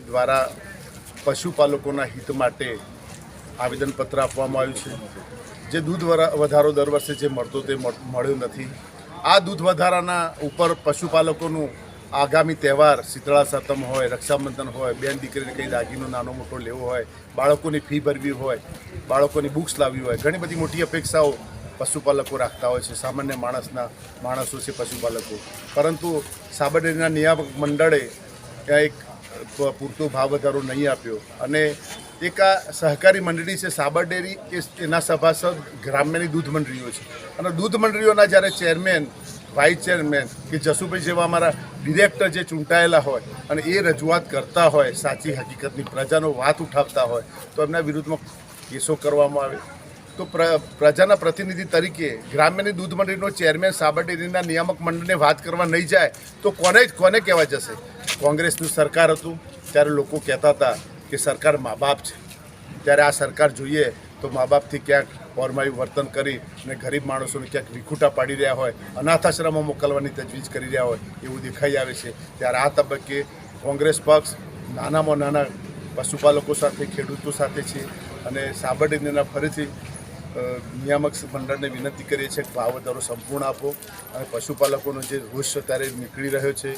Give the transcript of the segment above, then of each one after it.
દ્વારા પશુપાલકોના હિત માટે આવેદનપત્ર આપવામાં આવ્યું છે. જે દૂધ વધારો દર વર્ષે જે મળતો તે મળ- મળ્યો નથી. આ દૂધ વધારાના ઉપર પશુપાલકોનું આગામી તહેવાર શીતળા સાતમ હોય, રક્ષાબંધન હોય, બેન દીકરીને કંઈ દાગીનો નાનો મોટો લેવો હોય, બાળકોની ફી ભરવી હોય, બાળકોની બુક્સ લાવવી હોય, ઘણી બધી મોટી અપેક્ષાઓ પશુપાલકો રાખતા હોય છે. સામાન્ય માણસના, માણસો છે પશુપાલકો. પરંતુ સાબરડેરીના નિયામક મંડળે ત્યાં એક પૂરતો ભાવ વધારો નહીં આપ્યો. અને એક આ સહકારી મંડળી છે સાબરડેરી એ એના સભાસદ ગ્રામ્યની દૂધ મંડળીઓ છે. અને દૂધ મંડળીઓના જ્યારે ચેરમેન, વાઇસ ચેરમેન કે જસુભાઈ જેવા અમારા ડિરેક્ટર જે ચૂંટાયેલા હોય અને એ રજૂઆત કરતા હોય, સાચી હકીકતની પ્રજાનો વાત ઉઠાવતા હોય, તો એમના વિરુદ્ધમાં કેસો કરવામાં આવે. તો પ્ર- પ્રજાના પ્રતિનિધિ તરીકે ગ્રામ્યની દૂધ મંડળીનો ચેરમેન સાબરડેરીના નિયામક મંડળને વાત કરવા નહીં જાય, તો કોને કોને કહેવા જશે? કોંગ્રેસનું સરકાર હતું, ત્યારે લોકો કહેતા હતા કે સરકાર મા બાપ છે. ત્યારે આ સરકાર જોઈએ તો મા બાપથી ક્યાંક ઓરમાયું વર્તન કરી અને ગરીબ માણસોને ક્યાંક વિખૂટા પાડી રહ્યા હોય અનાથાશ્રમમાં મોકલવાની તજવીજ કરી રહ્યા હોય એવું દેખાઈ આવે છે. ત્યારે આ તબક્કે કોંગ્રેસ પક્ષ નાનામાં નાના પશુપાલકો સાથે, ખેડૂતો સાથે છે અને સાબરડેરીના ફરીથી નિયામક મંડળને વિનંતી કરીએ છીએ કે ભાવ વધારો સંપૂર્ણ આપો અને પશુપાલકોનો જે રોષ અત્યારે નીકળી રહ્યો છે.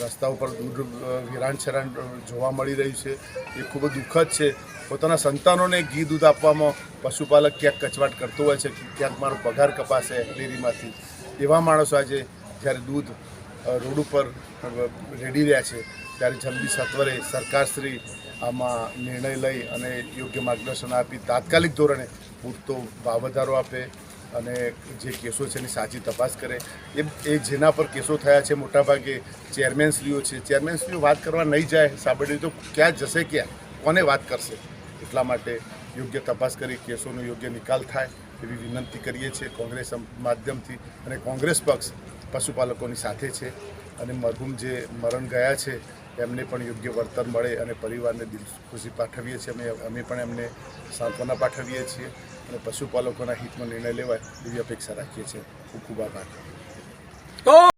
રસ્તા ઉપર દૂર વિરાન છેરાન જોવા મળી રહ્યું છે. એ ખૂબ જ દુઃખદ છે. પોતાના સંતાનોને ઘી દૂધ આપવામાં પશુપાલક ક્યાંક કચવાટ કરતો હોય છે, ક્યાંક મારો પગાર કપાશે ડેરીમાંથી. એવા માણસો આજે જ્યારે દૂધ રોડ ઉપર રેડી રહ્યા છે, ત્યારે જલ્દી સત્વરે સરકારશ્રી આમાં નિર્ણય લઈ અને યોગ્ય માર્ગદર્શન આપી તાત્કાલિક ધોરણે પૂરતો ભાવ વધારો આપે અને જે કેસો છે એની સાચી તપાસ કરે. એ એ જેના પર કેસો થયા છે મોટાભાગે ચેરમેનશ્રીઓ છે. ચેરમેનશ્રીઓ વાત કરવા નહીં જાય સાબરડી તો ક્યાં જશે ક્યાં? કોને વાત કરશે? એટલા માટે યોગ્ય તપાસ કરી, કેસોનો યોગ્ય નિકાલ થાય એવી વિનંતી કરીએ છીએ. કોંગ્રેસ માધ્યમથી અને કોંગ્રેસ પક્ષ પશુપાલકોની સાથે છે. અને મરહુમ જે મરણ ગયા છે, એમને પણ યોગ્ય વળતર મળે અને પરિવારને દિલ ખુશી પાઠવીએ છીએ. અમે અમે પણ એમને સાંત્વના પાઠવીએ છીએ અને પશુપાલકોના હિતમાં નિર્ણય લેવાય એવી અપેક્ષા રાખીએ છીએ. ખૂબ ખૂબ આભાર.